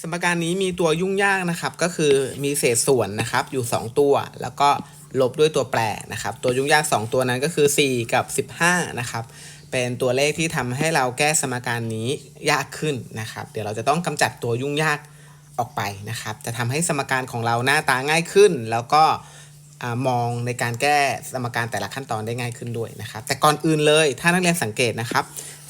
สมการนี้มีตัวยุ่งยากนะครับ ก็คือมีเศษส่วนนะครับอยู่ 2 ตัว แล้วก็ลบด้วยตัวแปรนะครับ ตัวยุ่งยาก 2 ตัวนั้นก็คือ 4 กับ 15 นะครับ เป็นตัวเลขที่ทำให้เราแก้สมการนี้ยากขึ้นนะครับ เดี๋ยวเราจะต้องกำจัดตัวยุ่งยากออกไปนะครับ จะทำให้สมการของเราหน้าตาง่ายขึ้น แล้วก็มองในการแก้สมการแต่ละขั้นตอนได้ง่ายขึ้นด้วยนะครับ แต่ก่อนอื่นเลย ถ้านักเรียนสังเกตนะครับ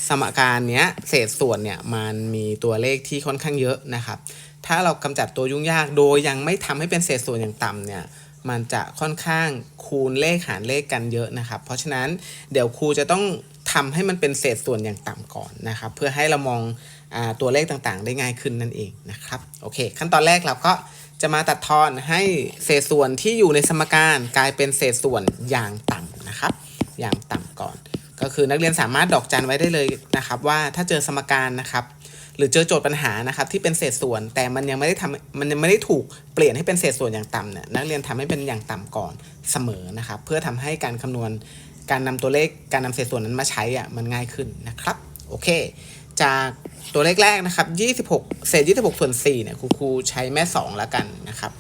สมการเนี้ยเศษส่วนเนี่ยมันมีตัวเลขที่ค่อนข้างเยอะนะครับ ถ้าเรากำจัดตัวยุ่งยากโดยยังไม่ทำให้เป็นเศษส่วนอย่างต่ำเนี่ยมันจะค่อนข้างคูณเลขหารเลขกันเยอะนะครับ เพราะฉะนั้นเดี๋ยวครูจะต้องทำให้มันเป็นเศษส่วนอย่างต่ำก่อนนะครับ เพื่อให้เรามองอาตัวเลขต่างๆ ได้ง่ายขึ้นนั่นเองนะครับโอเค ขั้นตอนแรกเราก็จะมาตัดทอนให้เศษส่วนที่อยู่ในสมการกลายเป็นเศษส่วนอย่างต่ำนะครับ อย่างต่ำก่อน ก็คือนักเรียนสามารถดอกจันไว้ได้เลยนะครับ ว่าถ้าเจอสมการนะครับ หรือเจอโจทย์ปัญหานะครับ ที่เป็นเศษส่วน แต่มันยังไม่ได้ทำมันยังไม่ได้ถูกเปลี่ยนให้เป็นเศษส่วนอย่างต่ำเนี่ยนักเรียนทำให้เป็นอย่างต่ำก่อนเสมอนะครับ เพื่อทำให้การคำนวณการนำตัวเลขการนำเศษส่วนนั้นมาใช้อะมันง่ายขึ้นนะครับโอเค จากตัวเลขแรกนะครับ 26 เศษ 26 ส่วน4เนี่ยครูครูใช้แม่ 2 แล้วกันนะครับ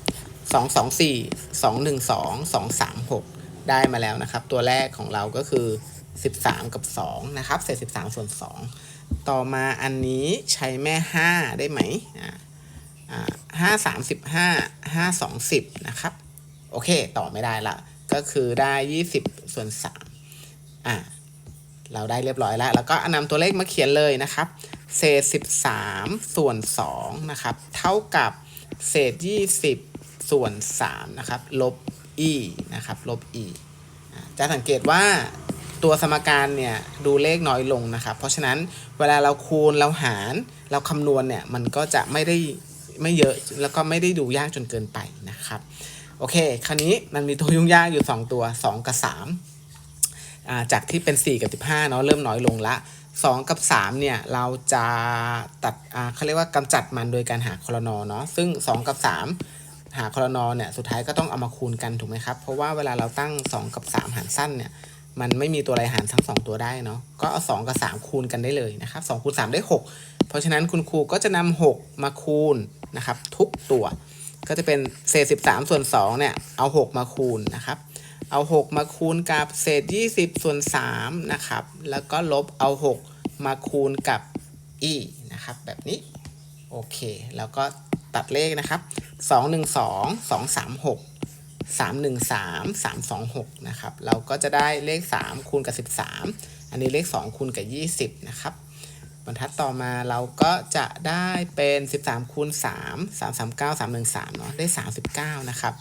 2 2 4 2 1 2 2 3 6 ได้มาแล้วนะครับ ตัวแรกของเราก็คือ 13 กับ 2 นะครับ เศษ 13 ส่วน 2 ต่อมาอันนี้ใช้แม่ 5 ได้ไหมอ่าห้าสามสิบห้าห้าสองสิบนะครับ โอเค ต่อไม่ได้ละ ก็คือได้20ส่วน3อ่าเราได้เรียบร้อยแล้ว แล้วก็นำตัวเลขมาเขียนเลยนะครับ เศษ13ส่วน2นะครับ เท่ากับเศษ20ส่วน3นะครับ ลบ e นะครับ ลบ e อ่าจะสังเกตว่า ตัวสมการเนี่ยดูเลขน้อยลงนะครับ เพราะฉะนั้นเวลาเราคูณเราหารเราคำนวณเนี่ยมันก็จะไม่ได้ไม่เยอะแล้วก็ไม่ได้ดูยากจนเกินไปนะครับโอเค คราวนี้มันมีตัวยุ่งยากอยู่ 2 ตัว 2 กับ3าจากที่เป็น 4 กับ 15เนาะเริ่มน้อยลงละ 2 กับ3เนี่ยเราจะตัดเขาเรียกว่ากำจัดมันโดยการหาคอรนอเนาะซึ่ง 2 กับ 3 หาคอรนอเนี่ยสุดท้ายก็ต้องเอามาคูณกันถูกไหมครับ เพราะว่าเวลาเราตั้ง 2 กับ 3 หารสั้นเนี่ย มันไม่มีตัวอะไรหารทั้ง 2 ตัวได้เนาะก็เอา 2 กับ 3 คูณกันได้เลยนะครับ2คูณ3ได้ 6 เพราะฉะนั้นคุณครูก็จะนำ6มาคูณนะครับทุกตัว ก็จะเป็นเศษ 13 ส่วน2เนี่ยเอา 6 มาคูณนะครับเอา 6 มาคูณกับเศษ 20 ส่วน3นะครับแล้วก็ลบเอา 6 มาคูณกับ e นะครับแบบนี้โอเค แล้วก็ตัดเลขนะครับ 2 1 2 2 3 6 3 1 3 3 2 6นะครับเราก็จะได้เลข 3 คูณกับ 13 อันนี้เลข 2 คูณกับ 20นะครับบรรทัดต่อมาเราก็จะได้เป็น 13คูณ3 3 3 9 3 1 3เนาะได้ 39 นะครับ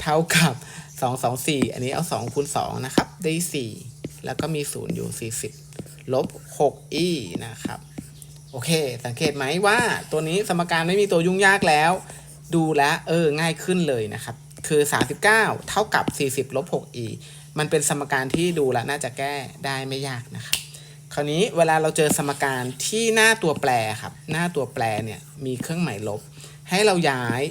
เท่ากับ 2 2 4 อันนี้เอา 2คูณ2นะครับ ได้ 4 แล้วก็มี 0 อยู่ 40 ลบ 6e นะครับ โอเค สังเกตไหมว่าตัวนี้สมการไม่มีตัวยุ่งยากแล้ว ดูแลวเออ ง่ายขึ้นเลยนะครับ คือ 39 เท่ากับ 40ลบ 6e มันเป็นสมการที่ดูแล้วน่าจะแก้ได้ไม่ยากนะครับ คราวนี้เวลาเราเจอสมการที่หน้าตัวแปรครับ หน้าตัวแปรเนี่ยมีเครื่องหมายลบ ให้เราย้าย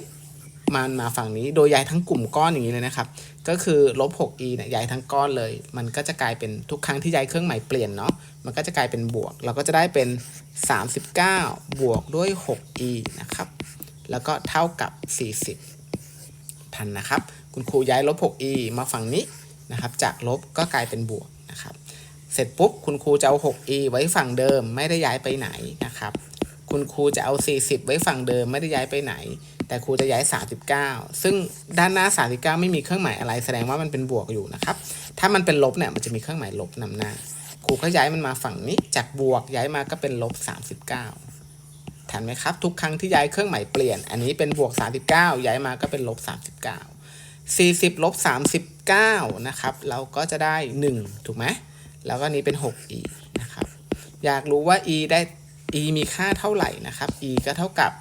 มันมาฝั่งนี้ โดยย้ายทั้งกลุ่มก้อนอย่างนี้เลยนะครับ ก็คือลบ 6e เนี่ยย้ายทั้งก้อนเลย มันก็จะกลายเป็นทุกครั้งที่ย้ายเครื่องหมายเปลี่ยนเนาะ มันก็จะกลายเป็นบวก เราก็จะได้เป็น 39 บวกด้วย 6e นะครับ แล้วก็เท่ากับ 40 ทันนะครับ คุณครูย้ายลบ 6e มาฝั่งนี้นะครับ จากลบก็กลายเป็นบวกนะครับ เสร็จปุ๊บคุณครูจะเอา 6e ไว้ฝั่งเดิมไม่ได้ย้ายไปไหนนะครับ คุณครูจะเอา 40 ไว้ฝั่งเดิมไม่ได้ย้ายไปไหน แต่ครูจะย้าย 39 ซึ่งด้านหน้า 39 ไม่มีเครื่องหมายอะไรแสดงว่ามันเป็นบวกอยู่นะครับ ถ้ามันเป็นลบเนี่ยมันจะมีเครื่องหมายลบนำหน้า ครูก็ย้ายมันมาฝั่งนี้จากบวกย้ายมาก็เป็นลบ 39 ทันไหมครับ ทุกครั้งที่ย้ายเครื่องหมายเปลี่ยน อันนี้เป็นบวก 39 ย้ายมาก็เป็นลบ 39 40ลบ39นะครับ เราก็จะได้ 1 ถูกไหม แล้วก็นี้เป็น 6e นะครับ อยากรู้ว่า e ได้ e มีค่าเท่าไหร่นะครับ e ก็เท่ากับ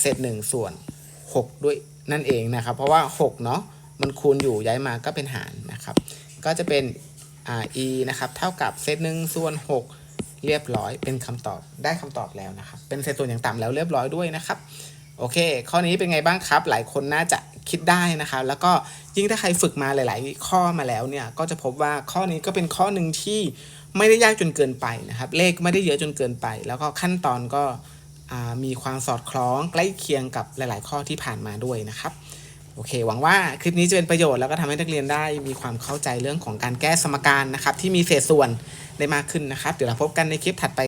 เศษ1ส่วน 6 ด้วยนั่นเองนะครับ เพราะว่า 6 เนาะมันคูณอยู่ย้ายมาก็เป็นหารนะครับ ก็จะเป็น e นะครับ เท่ากับเศษ1ส่วน 6 เรียบร้อยเป็นคำตอบได้คำตอบแล้วนะครับ เป็นเศษส่วนอย่างต่ำแล้วเรียบร้อยด้วยนะครับ โอเค ข้อนี้เป็นไงบ้างครับ หลายคนน่าจะคิดได้นะครับ แล้วก็ยิ่งถ้าใครฝึกมาหลาย ๆ ข้อมาแล้วเนี่ยก็จะพบว่าข้อนี้ก็เป็นข้อหนึ่งที่ไม่ได้ยากจนเกินไปนะครับ เลขไม่ได้เยอะจนเกินไป แล้วก็ขั้นตอนก็มีความสอดคล้องใกล้เคียงกับหลาย ๆ ข้อที่ผ่านมาด้วยนะครับ โอเค หวังว่าคลิปนี้จะเป็นประโยชน์แล้วก็ทำให้นักเรียนได้มีความเข้าใจเรื่องของการแก้สมการนะครับที่มีเศษส่วนได้มากขึ้นนะครับ เดี๋ยวเราพบกันในคลิปถัดไป